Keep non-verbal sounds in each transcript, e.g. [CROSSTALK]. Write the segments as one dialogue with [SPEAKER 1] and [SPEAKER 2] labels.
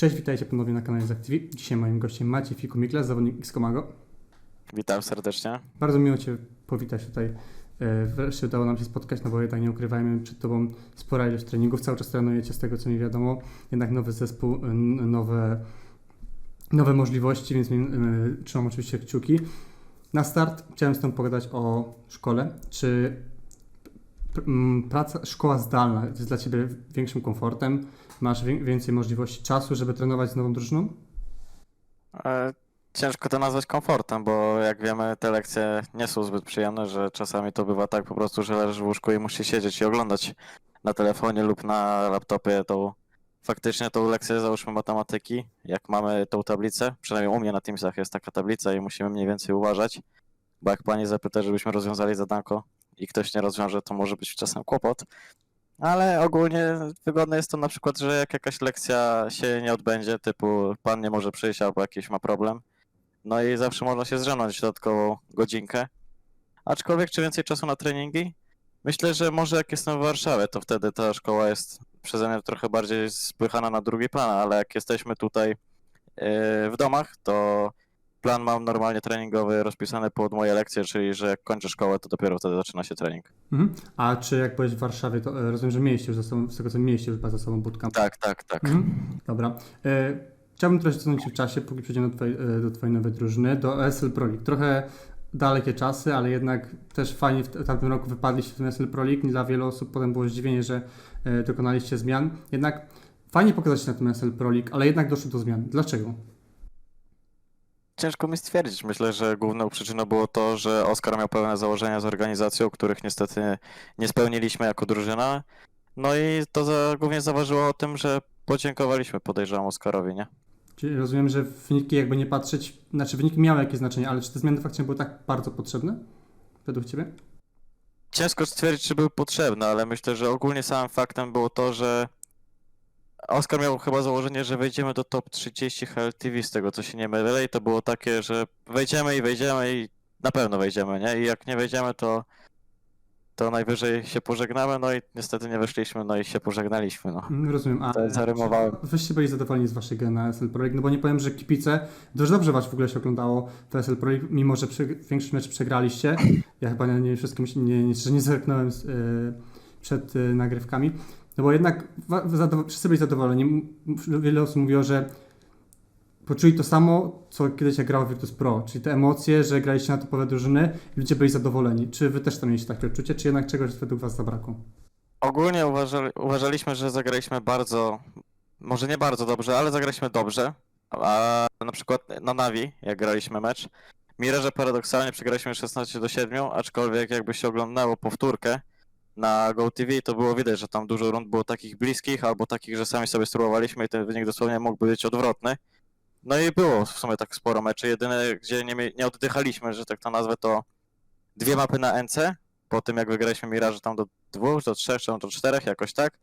[SPEAKER 1] Cześć, witajcie ponownie na kanale Zaktivi. Dzisiaj moim gościem Maciej Fiku-Miklas, zawodnik X-Komago.
[SPEAKER 2] Witam serdecznie.
[SPEAKER 1] Bardzo miło Cię powitać tutaj. E, Wreszcie udało nam się spotkać, no bo jednak nie ukrywajmy, przed Tobą spora ilość treningów. Cały czas trenujecie z tego, co mi wiadomo. Jednak nowy zespół, nowe, nowe możliwości, więc e, trzymam oczywiście kciuki. Na start chciałem z Tobą pogadać o szkole. Czy praca, szkoła zdalna jest dla Ciebie większym komfortem? Masz wię- więcej możliwości czasu, żeby trenować z nową drużyną?
[SPEAKER 2] E, Ciężko to nazwać komfortem, bo jak wiemy, te lekcje nie są zbyt przyjemne, że czasami to bywa tak po prostu, że leżysz w łóżku i musisz siedzieć i oglądać na telefonie lub na laptopie tą faktycznie tą lekcję, załóżmy matematyki, jak mamy tą tablicę, przynajmniej u mnie na Teamsach jest taka tablica i musimy mniej więcej uważać, bo jak pani zapyta, żebyśmy rozwiązali zadanko i ktoś nie rozwiąże, to może być czasem kłopot. Ale ogólnie wygodne jest to na przykład, że jak jakaś lekcja się nie odbędzie, typu pan nie może przyjść albo jakiś ma problem, no i zawsze można się zrzemnąć dodatkową godzinkę. Aczkolwiek czy więcej czasu na treningi? Myślę, że może jak jestem w Warszawie, to wtedy ta szkoła jest przeze mnie trochę bardziej spychana na drugi plan, ale jak jesteśmy tutaj yy, w domach, to plan mam normalnie treningowy rozpisany pod moje lekcje, czyli że jak kończę szkołę, to dopiero wtedy zaczyna się trening.
[SPEAKER 1] Mhm. A czy jak byłeś w Warszawie, to e, rozumiem, że mieliście już sobą, z tego co mieliście już za sobą bootcamp.
[SPEAKER 2] Tak, tak, tak.
[SPEAKER 1] Mhm. Dobra. E, chciałbym trochę cofnąć się w czasie, póki przejdziemy do twojej, e, do twojej nowej drużyny, do ESL Pro League. Trochę dalekie czasy, ale jednak też fajnie w tamtym roku wypadliście w tym ESL Pro League. Dla wielu osób potem było zdziwienie, że e, dokonaliście zmian. Jednak fajnie pokazać się na tym ESL Pro League, ale jednak doszło do zmian. Dlaczego?
[SPEAKER 2] Ciężko mi stwierdzić. Myślę, że główną przyczyną było to, że Oskar miał pewne założenia z organizacją, których niestety nie spełniliśmy jako drużyna. No i to za, głównie zaważyło o tym, że podziękowaliśmy, podejrzewam, Oskarowi, nie?
[SPEAKER 1] Czyli rozumiem, że wyniki jakby nie patrzeć, znaczy wyniki miały jakieś znaczenie, ale czy te zmiany faktycznie były tak bardzo potrzebne według Ciebie?
[SPEAKER 2] Ciężko stwierdzić, czy był potrzebny, ale myślę, że ogólnie samym faktem było to, że Oskar miał chyba założenie, że wejdziemy do top 30 HLTV, z tego co się nie mylę, i to było takie, że wejdziemy i wejdziemy i na pewno wejdziemy, nie? I jak nie wejdziemy, to, to najwyżej się pożegnamy, no i niestety nie weszliśmy, no i się pożegnaliśmy, no.
[SPEAKER 1] Mm, Rozumiem. A
[SPEAKER 2] To zarymowałem.
[SPEAKER 1] Wyście byli zadowoleni z waszej gry na SL Pro League, no bo nie powiem, że kipice dość dobrze was w ogóle się oglądało w SL Pro League, mimo że przy, większość meczy przegraliście. Ja chyba nie, nie wszystkim nie, nie, że nie zerknąłem z, y, przed y, nagrywkami. No bo jednak wszyscy byli zadowoleni. Wiele osób mówiło, że poczuli to samo, co kiedyś jak grał Virtus Pro, czyli te emocje, że graliście na topowe drużyny i ludzie byli zadowoleni. Czy wy też tam mieliście takie odczucie, czy jednak czegoś według was zabrakło?
[SPEAKER 2] Ogólnie uważali, uważaliśmy, że zagraliśmy bardzo, może nie bardzo dobrze, ale zagraliśmy dobrze. A na przykład na Navi, jak graliśmy mecz, Mirage paradoksalnie przegraliśmy 16 do 7, aczkolwiek jakby się oglądało powtórkę na GoTV, to było widać, że tam dużo rund było takich bliskich, albo takich, że sami sobie spróbowaliśmy i ten wynik dosłownie mógł być odwrotny. No i było w sumie tak sporo meczy. Jedyne, gdzie nie, nie oddychaliśmy, że tak to nazwę, to dwie mapy na NC, po tym jak wygraliśmy Mirage tam do dwóch, do trzech, czy do czterech, jakoś tak.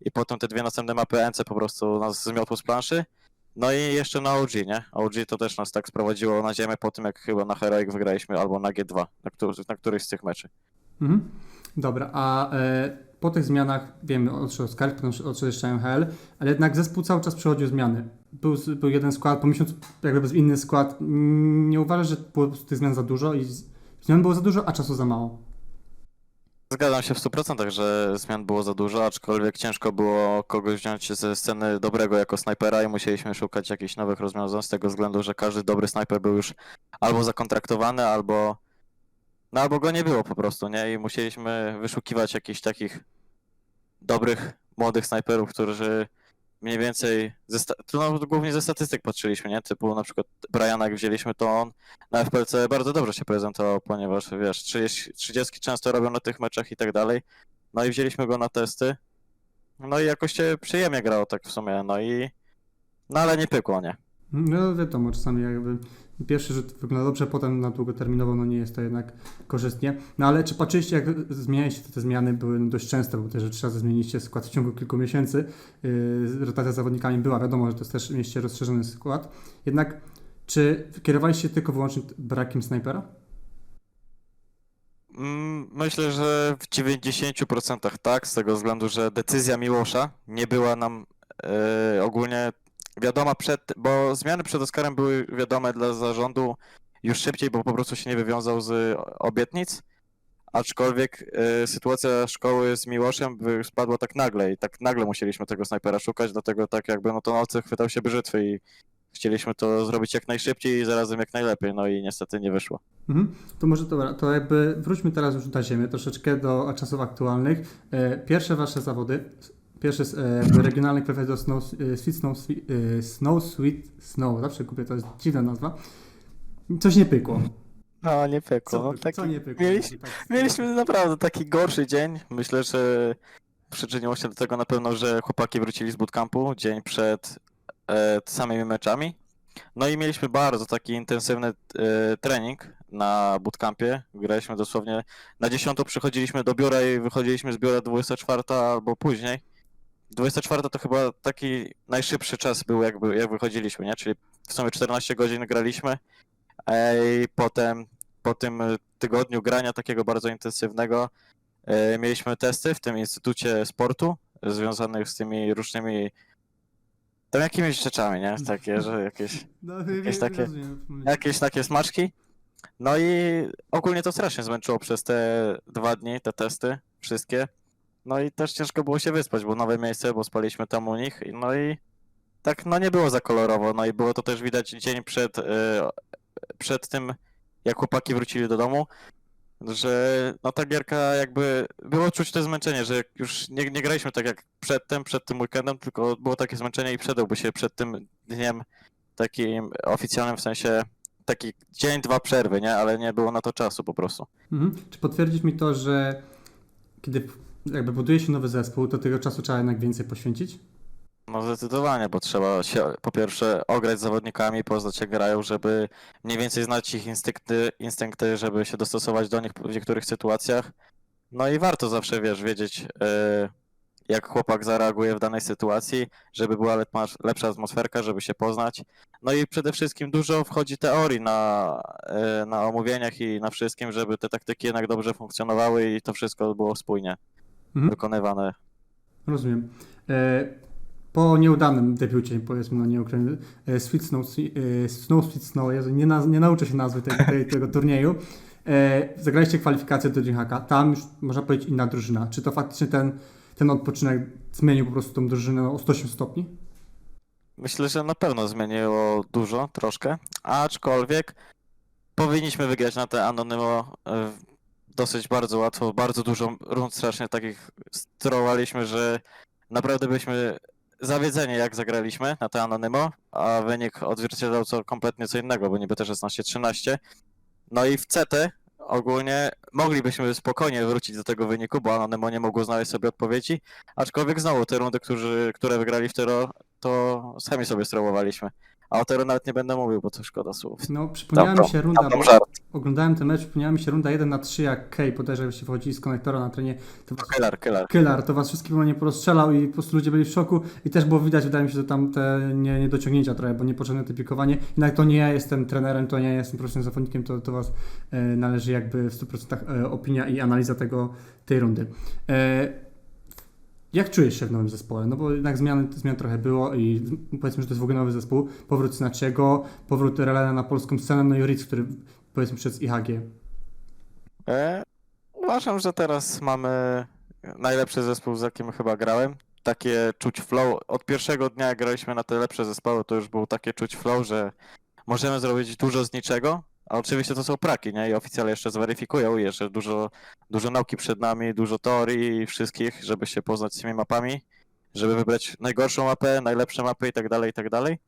[SPEAKER 2] I potem te dwie następne mapy NC po prostu nas zmiotło z planszy. No i jeszcze na OG, nie? OG to też nas tak sprowadziło na ziemię po tym, jak chyba na Heroic wygraliśmy, albo na G2, na, któr na któryś z tych meczy.
[SPEAKER 1] Mhm. Dobra, a e, po tych zmianach wiemy, odszedł Skarb, odszedł MHL, ale jednak zespół cały czas przechodził zmiany. Był, był jeden skład, po miesiącu jakby bez inny skład. Mm, Nie uważasz, że było tych zmian za dużo i zmian było za dużo, a czasu za mało?
[SPEAKER 2] Zgadzam się w 100%, że zmian było za dużo, aczkolwiek ciężko było kogoś wziąć ze sceny dobrego jako snajpera i musieliśmy szukać jakichś nowych rozwiązań z tego względu, że każdy dobry snajper był już albo zakontraktowany, albo no albo go nie było po prostu, nie? I musieliśmy wyszukiwać jakichś takich dobrych, młodych snajperów, którzy mniej więcej, ze sta- tu no, głównie ze statystyk patrzyliśmy, nie? Typu na przykład Briana jak wzięliśmy, to on na FPLC bardzo dobrze się prezentował, ponieważ wiesz, 30, 30 często robią na tych meczach i tak dalej. No i wzięliśmy go na testy. No i jakoś się przyjemnie grało tak w sumie, no i no ale nie pykło, nie?
[SPEAKER 1] No wiadomo, czasami jakby pierwszy rzut wygląda dobrze, potem na długoterminowo no nie jest to jednak korzystnie. No ale czy patrzyliście, jak zmienialiście te, zmiany, były dość częste, bo też że trzy razy zmieniliście skład w ciągu kilku miesięcy. Yy, rotacja z zawodnikami była, wiadomo, że to też mieście rozszerzony skład. Jednak czy kierowaliście tylko wyłącznie brakiem snajpera?
[SPEAKER 2] Mm, Myślę, że w 90% tak, z tego względu, że decyzja Miłosza nie była nam e, ogólnie wiadoma przed, bo zmiany przed Oscarem były wiadome dla zarządu już szybciej, bo po prostu się nie wywiązał z obietnic. Aczkolwiek e, sytuacja szkoły z Miłoszem spadła tak nagle i tak nagle musieliśmy tego snajpera szukać, dlatego tak jakby no to nocy chwytał się brzytwy i chcieliśmy to zrobić jak najszybciej i zarazem jak najlepiej, no i niestety nie wyszło.
[SPEAKER 1] Mhm. To może dobra, to jakby wróćmy teraz już na ziemię, troszeczkę do czasów aktualnych. E, Pierwsze wasze zawody, pierwsze z e, regionalne kwestie do Snow, e, Sweet Snow, e, Snow Sweet Snow, zawsze kupię, to jest dziwna nazwa. Coś nie pykło.
[SPEAKER 2] No nie pykło.
[SPEAKER 1] Co,
[SPEAKER 2] no, taki,
[SPEAKER 1] Co nie pykło?
[SPEAKER 2] mieliśmy-
[SPEAKER 1] Tak,
[SPEAKER 2] Mieliśmy naprawdę taki gorszy dzień. Myślę, że przyczyniło się do tego na pewno, że chłopaki wrócili z bootcampu dzień przed e, samymi meczami. No i mieliśmy bardzo taki intensywny e, trening na bootcampie. Graliśmy dosłownie na 10 przychodziliśmy do biura i wychodziliśmy z biura 24 albo później. 24 to chyba taki najszybszy czas był, jakby, jak wychodziliśmy, nie? Czyli w sumie 14 godzin graliśmy. e, I potem po tym tygodniu grania takiego bardzo intensywnego e, mieliśmy testy w tym Instytucie Sportu e, związanych z tymi różnymi tam jakimiś rzeczami, nie? Takie, że jakieś, [LAUGHS]
[SPEAKER 1] No,
[SPEAKER 2] jakieś takie-
[SPEAKER 1] rozumiem.
[SPEAKER 2] jakieś takie smaczki. No i ogólnie to strasznie zmęczyło przez te dwa dni, te testy, wszystkie. No i też ciężko było się wyspać, bo nowe miejsce, bo spaliśmy tam u nich. No i tak, no nie było za kolorowo. No i było to też widać dzień przed, e, przed tym, jak chłopaki wrócili do domu, że no ta gierka jakby, było czuć to zmęczenie, że już nie, nie graliśmy tak jak przedtem, przed tym weekendem, tylko było takie zmęczenie i przydałby się przed tym dniem takim oficjalnym, w sensie taki dzień, dwa przerwy, nie? Ale nie było na to czasu po prostu.
[SPEAKER 1] Mhm. Czy potwierdzisz mi to, że kiedy jakby buduje się nowy zespół, to tego czasu trzeba jednak więcej poświęcić?
[SPEAKER 2] No zdecydowanie, bo trzeba się po pierwsze ograć z zawodnikami, poznać jak grają, żeby mniej więcej znać ich instynkty, instynkty, żeby się dostosować do nich w niektórych sytuacjach. No i warto zawsze, wiesz, wiedzieć e, jak chłopak zareaguje w danej sytuacji, żeby była lep- lepsza atmosferka, żeby się poznać. No i przede wszystkim dużo wchodzi teorii na, e, na omówieniach i na wszystkim, żeby te taktyki jednak dobrze funkcjonowały i to wszystko było spójnie
[SPEAKER 1] Mhm.
[SPEAKER 2] wykonywane.
[SPEAKER 1] Rozumiem. E, po nieudanym debiucie, powiedzmy, no nie ukrywamy, e, Sweet Snow, e, Snow Sweet Snow, Jezu, nie, naz- nie nauczę się nazwy tej, tej, tego turnieju, e, zagraliście kwalifikację do DreamHacka, tam już można powiedzieć inna drużyna. Czy to faktycznie ten, ten odpoczynek zmienił po prostu tą drużynę o 180 stopni?
[SPEAKER 2] Myślę, że na pewno zmieniło dużo, troszkę, aczkolwiek powinniśmy wygrać na te Anonymo e, dosyć bardzo łatwo, bardzo dużo rund strasznie takich strołaliśmy, że naprawdę byliśmy zawiedzeni jak zagraliśmy na te Anonymo, a wynik odzwierciedlał co kompletnie co innego, bo niby też 16-13. No i w CT ogólnie moglibyśmy spokojnie wrócić do tego wyniku, bo Anonymo nie mogło znaleźć sobie odpowiedzi, aczkolwiek znowu te rundy, którzy, które wygrali w Tyro, to sami sobie strołowaliśmy. A o Tyro nawet nie będę mówił, bo to szkoda słów.
[SPEAKER 1] No, przypomniała mi się runda,
[SPEAKER 2] Tam, tam żart.
[SPEAKER 1] oglądałem ten mecz, przypomniała mi się runda 1 na 3, jak Kay podejrzewam się wchodzi z konektora na trenie, to was,
[SPEAKER 2] Kylar, Kylar.
[SPEAKER 1] Kylar, to was wszystkich nie porozstrzelał i po prostu ludzie byli w szoku i też było widać, wydaje mi się, że tam te nie, niedociągnięcia trochę, bo niepotrzebne te pikowanie. Jednak to nie ja jestem trenerem, to nie ja jestem profesjonalnym zawodnikiem, to do was e, należy jakby w 100% e, opinia i analiza tego, tej rundy. Jak czujesz się w nowym zespole? No bo jednak zmian, zmian trochę było i powiedzmy, że to jest w ogóle nowy zespół. Powrót Snaciego, powrót Relena na polską scenę, no i Ritz, który powiedzmy przez IHG.
[SPEAKER 2] E, uważam, że teraz mamy najlepszy zespół, z jakim chyba grałem. Takie czuć flow. Od pierwszego dnia, jak graliśmy na te lepsze zespoły, to już było takie czuć flow, że możemy zrobić dużo z niczego. A oczywiście to są praki, nie? I oficjalnie jeszcze zweryfikują, jeszcze dużo, dużo nauki przed nami, dużo teorii i wszystkich, żeby się poznać z tymi mapami, żeby wybrać najgorszą mapę, najlepsze mapy i tak dalej, i tak dalej.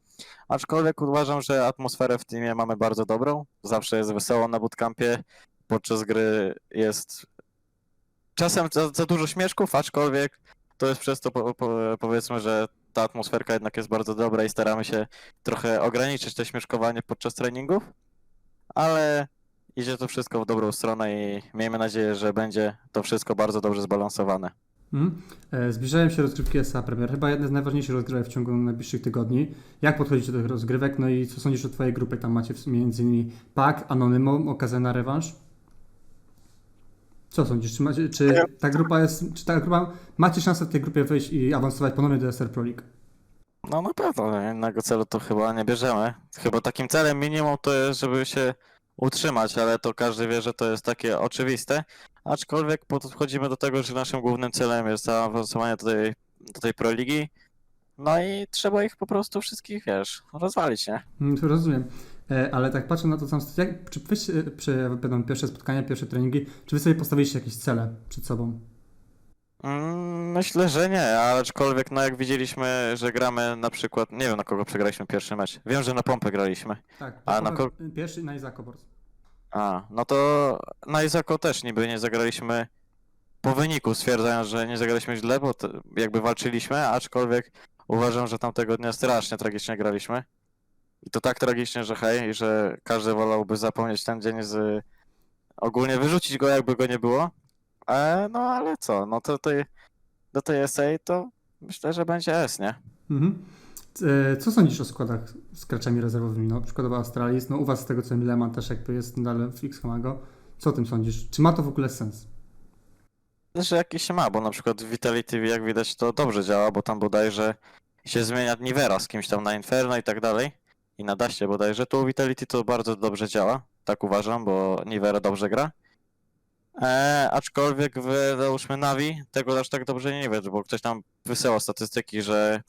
[SPEAKER 2] Aczkolwiek uważam, że atmosferę w teamie mamy bardzo dobrą. Zawsze jest wesoło na bootcampie podczas gry jest czasem za, za dużo śmieszków, aczkolwiek to jest przez to po, po, powiedzmy, że ta atmosferka jednak jest bardzo dobra i staramy się trochę ograniczyć to śmieszkowanie podczas treningów, ale idzie to wszystko w dobrą stronę i miejmy nadzieję, że będzie to wszystko bardzo dobrze zbalansowane.
[SPEAKER 1] E, Zbliżają się rozgrywki SA Premier, chyba jedne z najważniejszych rozgrywek w ciągu najbliższych tygodni. Jak podchodzicie do tych rozgrywek? No i co sądzisz o Twojej grupie? Tam macie innymi PAK, Anonymo, okazję na rewanż. Co sądzisz? Czy, macie, czy ta grupa jest, czy ta grupa, macie szansę w tej grupie wyjść i awansować ponownie do SR Pro League?
[SPEAKER 2] No na pewno, innego celu to chyba nie bierzemy. Chyba takim celem minimum to jest, żeby się utrzymać, ale to każdy wie, że to jest takie oczywiste. Aczkolwiek podchodzimy do tego, że naszym głównym celem jest zaawansowanie do tej, do tej Pro Ligi. No i trzeba ich po prostu wszystkich, wiesz, rozwalić, nie?
[SPEAKER 1] Mm, Rozumiem. E, Ale tak patrzę na to sam, jak, czy wy, się- przy, będą pierwsze spotkania, pierwsze treningi, czy wy sobie postawiliście jakieś cele przed sobą?
[SPEAKER 2] Mm, Myślę, że nie, aczkolwiek no jak widzieliśmy, że gramy na przykład, nie wiem na kogo przegraliśmy pierwszy mecz. Wiem, że na pompę graliśmy.
[SPEAKER 1] Tak,
[SPEAKER 2] A na
[SPEAKER 1] Jakob- pierwszy na Izakobors.
[SPEAKER 2] A, no to na Izako też niby nie zagraliśmy po wyniku, stwierdzając, że nie zagraliśmy źle, bo jakby walczyliśmy, aczkolwiek uważam, że tamtego dnia strasznie tragicznie graliśmy. I to tak tragicznie, że hej, że każdy wolałby zapomnieć ten dzień z... ogólnie wyrzucić go jakby go nie było. E, no ale co, no to tej, do tej SA to myślę, że będzie S, nie?
[SPEAKER 1] Mhm. E, Co sądzisz o składach z graczami rezerwowymi? No, przykładowo Astralis, no u was z tego co Leman też jakby jest nadal w X Hamago. Co o tym sądzisz? Czy ma to w ogóle sens?
[SPEAKER 2] Że jakiś się ma, bo na przykład w Vitality jak widać to dobrze działa, bo tam bodajże się zmienia Nivera z kimś tam na Inferno i tak dalej. I na Daście bodajże. Tu u Vitality to bardzo dobrze działa, tak uważam, bo Nivera dobrze gra. Eee, aczkolwiek w, załóżmy Navi tego aż tak dobrze nie widać, bo ktoś tam wysyłał statystyki, że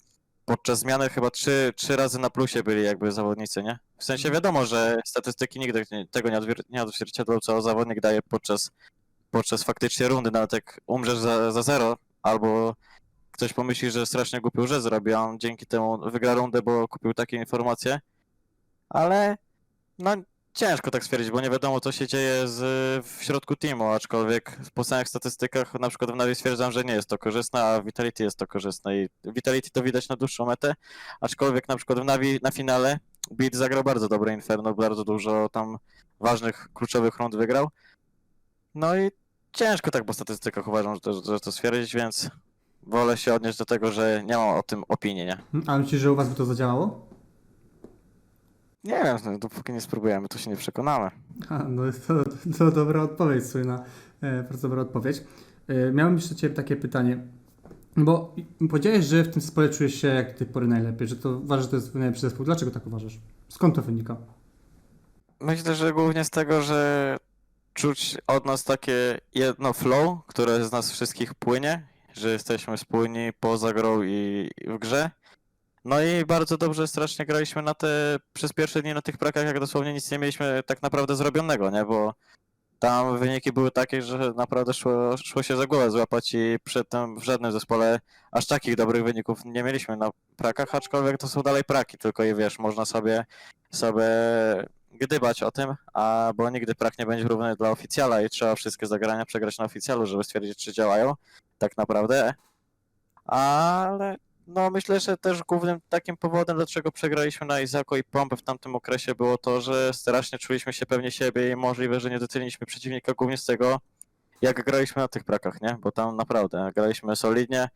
[SPEAKER 2] podczas zmiany chyba trzy, trzy razy na plusie byli jakby zawodnicy, nie? W sensie wiadomo, że statystyki nigdy nie- tego nie, odwier- nie odzwierciedlą, co zawodnik daje podczas podczas faktycznie rundy, nawet jak umrzesz za, za zero, albo ktoś pomyśli, że strasznie głupi rzecz zrobi, a on dzięki temu wygra rundę, bo kupił takie informacje. Ale no ciężko tak stwierdzić, bo nie wiadomo co się dzieje z, w środku teamu, aczkolwiek po samych statystykach na przykład w Navi stwierdzam, że nie jest to korzystne, a Vitality jest to korzystne i Vitality to widać na dłuższą metę, aczkolwiek na przykład w Navi na finale Beat zagrał bardzo dobre Inferno, bardzo dużo tam ważnych, kluczowych rund wygrał. No i ciężko tak po statystykach uważam, że to, że to stwierdzić, więc wolę się odnieść do tego, że nie mam o tym opinii, nie?
[SPEAKER 1] A myślisz, że u was by to zadziałało?
[SPEAKER 2] Nie wiem, no, dopóki nie spróbujemy, to się nie przekonamy.
[SPEAKER 1] A, no to, to dobra odpowiedź, Słyna. E, bardzo dobra odpowiedź. E, miałem jeszcze Ciebie takie pytanie. Bo powiedziałeś, że w tym zespole czujesz się jak do tej pory najlepiej, że to uważasz, że to jest najlepszy zespół. Dlaczego tak uważasz? Skąd to wynika?
[SPEAKER 2] Myślę, że głównie z tego, że czuć od nas takie jedno flow, które z nas wszystkich płynie, że jesteśmy spójni poza grą i w grze. No i bardzo dobrze strasznie graliśmy na te, przez pierwsze dni na tych prakach, jak dosłownie nic nie mieliśmy tak naprawdę zrobionego, nie? Bo tam wyniki były takie, że naprawdę szło, szło się za głowę złapać i przedtem w żadnym zespole aż takich dobrych wyników nie mieliśmy na prakach, aczkolwiek to są dalej praki, tylko i wiesz, można sobie, sobie gdybać o tym, a bo nigdy prak nie będzie równy dla oficjala i trzeba wszystkie zagrania przegrać na oficjalu, żeby stwierdzić, czy działają tak naprawdę. Ale no myślę, że też głównym takim powodem, dlaczego przegraliśmy na Izako i Pompę w tamtym okresie było to, że strasznie czuliśmy się pewnie siebie i możliwe, że nie doceniliśmy przeciwnika głównie z tego, jak graliśmy na tych prakach, nie? Bo tam naprawdę graliśmy solidnie,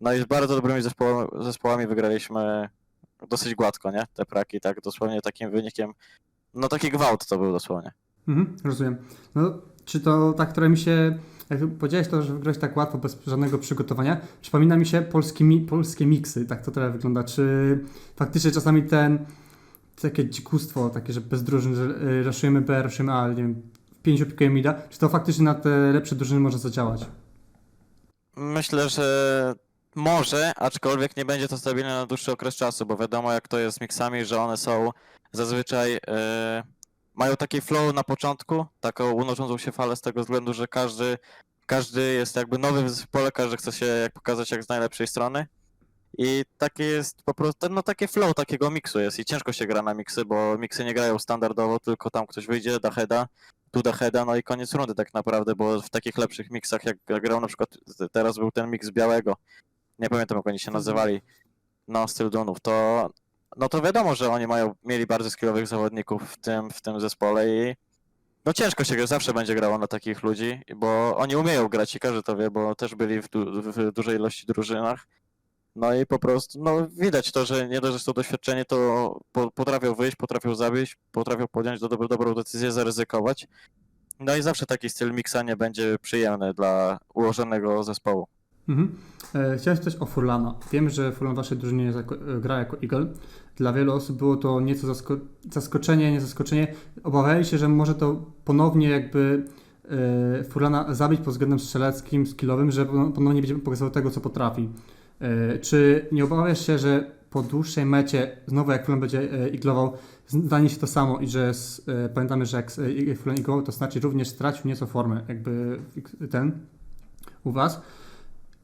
[SPEAKER 2] no i z bardzo dobrymi zespołami, zespołami wygraliśmy dosyć gładko, nie? Te praki, tak dosłownie takim wynikiem, no taki gwałt to był dosłownie.
[SPEAKER 1] Mhm, rozumiem. No, czy to tak, które mi się. Jak powiedziałeś to, że wygrałeś tak łatwo, bez żadnego przygotowania, przypomina mi się polskie, mi, polskie miksy, tak to trochę wygląda. Czy faktycznie czasami ten, takie dzikustwo, takie, że bez drużyn, że y, raszujemy B, raszujemy A, nie wiem, pięciu pikujemy mida, czy to faktycznie na te lepsze drużyny może zadziałać?
[SPEAKER 2] Myślę, że może, aczkolwiek nie będzie to stabilne na dłuższy okres czasu, bo wiadomo jak to jest z miksami, że one są zazwyczaj e, mają taki flow na początku, taką unoszącą się falę z tego względu, że każdy, każdy jest jakby nowy w zespole, każdy chce się jak pokazać jak z najlepszej strony. I takie jest po prostu, no takie flow takiego miksu jest i ciężko się gra na miksy, bo miksy nie grają standardowo, tylko tam ktoś wyjdzie, da heada, tu da heada, no i koniec rundy tak naprawdę, bo w takich lepszych miksach, jak grał na przykład, teraz był ten miks białego, nie pamiętam jak oni się nazywali, no styl Dunów, to no to wiadomo, że oni mają, mieli bardzo skillowych zawodników w tym, w tym zespole i no ciężko się zawsze będzie grało na takich ludzi, bo oni umieją grać i każdy to wie, bo też byli w, du- w dużej ilości drużynach. No i po prostu, no widać to, że nie dość, że są doświadczeni, to po, potrafią wyjść, potrafią zabić, potrafią podjąć do, dobrą decyzję, zaryzykować. No i zawsze taki styl miksa nie będzie przyjemny dla ułożonego zespołu.
[SPEAKER 1] Mhm. E, chciałem spytać o Furlana. Wiem, że Furlan w waszej drużynie jako, e, gra jako Eagle. Dla wielu osób było to nieco zasko- zaskoczenie, nie zaskoczenie. Obawiali się, że może to ponownie jakby e, Furlana zabić pod względem strzeleckim, skillowym, że pon- ponownie będzie pokazywał tego, co potrafi. E, czy nie obawiasz się, że po dłuższej mecie, znowu jak Furlan będzie e, iglował, stanie się to samo i że s- e, pamiętamy, że jak Furlan iglował, to znaczy również stracił nieco formę, jakby ten u was.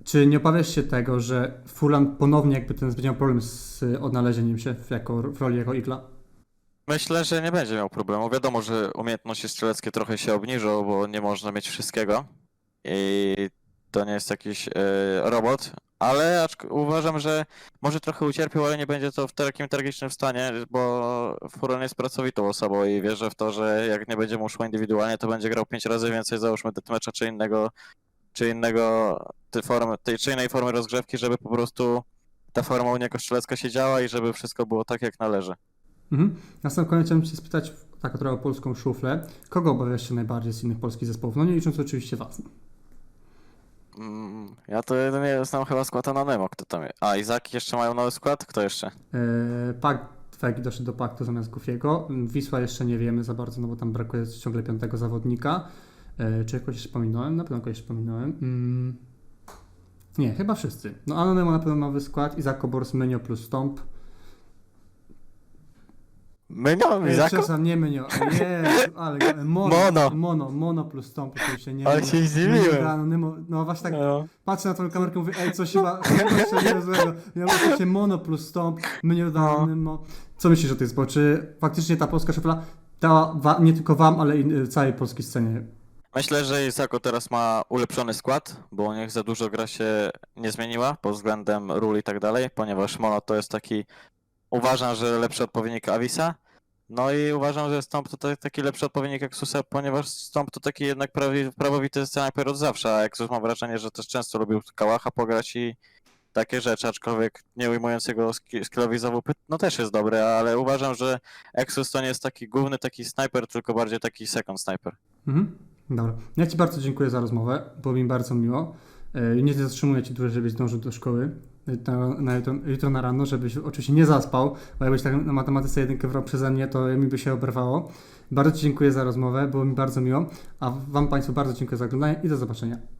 [SPEAKER 1] Czy nie obawiasz się tego, że Fulan ponownie jakby ten będzie miał problem z odnalezieniem się w, jako, w roli jako igla?
[SPEAKER 2] Myślę, że nie będzie miał problemu. Wiadomo, że umiejętności strzeleckie trochę się obniżą, bo nie można mieć wszystkiego. I to nie jest jakiś e, robot, ale uważam, że może trochę ucierpiał, ale nie będzie to w takim tragicznym stanie, bo Furon jest pracowitą osobą i wierzę w to, że jak nie będzie mu szło indywidualnie, to będzie grał pięć razy więcej, załóżmy, deathmatcha czy innego, czy innego tej formy, tej czy innej formy rozgrzewki, żeby po prostu ta forma u niego strzelecka się działa i żeby wszystko było tak, jak należy.
[SPEAKER 1] Mhm. Na sam koniec chciałbym Cię spytać tak trochę o polską szuflę. Kogo obawiasz się najbardziej z innych polskich zespołów? No nie licząc oczywiście Was.
[SPEAKER 2] Mm, Ja to jedynie znam chyba skład Anonemo, kto tam jest. A, Izaki jeszcze mają nowy skład? Kto jeszcze?
[SPEAKER 1] Eee, Pakt Fegi doszedł do paktu zamiast Gufiego. Wisła jeszcze nie wiemy za bardzo, no bo tam brakuje ciągle piątego zawodnika. Eee, czy jakoś jeszcze pominąłem? Na pewno kogoś jeszcze pominąłem. Mm. Nie, chyba wszyscy. No Anonemo na pewno nowy skład. Izako Bors, Menio plus Stomp.
[SPEAKER 2] Mynio,
[SPEAKER 1] Ej,
[SPEAKER 2] Izako?
[SPEAKER 1] Przepraszam, nie Menio. [LAUGHS] Nie, ale mono.
[SPEAKER 2] Mono.
[SPEAKER 1] Mono, mono plus Stomp oczywiście. Nie,
[SPEAKER 2] Ale się
[SPEAKER 1] nie,
[SPEAKER 2] zdziwiłem.
[SPEAKER 1] nie, Anonemo, no właśnie tak
[SPEAKER 2] No.
[SPEAKER 1] patrzę na tą kamerkę i mówię, ej, coś chyba, chyba strzeliłem złego. Ja mówię, się mono plus Stomp, Menio
[SPEAKER 2] No.
[SPEAKER 1] Anonemo. Co myślisz o tej bo Czy faktycznie ta polska szufla dała wa- nie tylko wam, ale i y, całej polskiej scenie?
[SPEAKER 2] Myślę, że Izako teraz ma ulepszony skład, bo u nich za dużo gra się nie zmieniła pod względem ról i tak dalej, ponieważ Mono to jest taki, uważam, że lepszy odpowiednik Avisa. No i uważam, że Stomp to ta- taki lepszy odpowiednik Exusa, ponieważ Stomp to taki jednak prawowity snajper od zawsze, a Exus mam wrażenie, że też często lubił Kałacha pograć i takie rzeczy, aczkolwiek nie ujmując jego ski- skillowi zawupy, no też jest dobre, ale uważam, że Exus to nie jest taki główny taki snajper, tylko bardziej taki second sniper.
[SPEAKER 1] Mhm. Dobra. Ja Ci bardzo dziękuję za rozmowę, było mi bardzo miło. Y, Nie zatrzymuję Ci dłużej, żebyś zdążył do szkoły y, na, na jutro, jutro na rano, żebyś oczywiście nie zaspał, bo jakbyś tak na matematyce jedynkę wrał przeze mnie, to mi by się oberwało. Bardzo Ci dziękuję za rozmowę, było mi bardzo miło, a Wam Państwu bardzo dziękuję za oglądanie i do zobaczenia.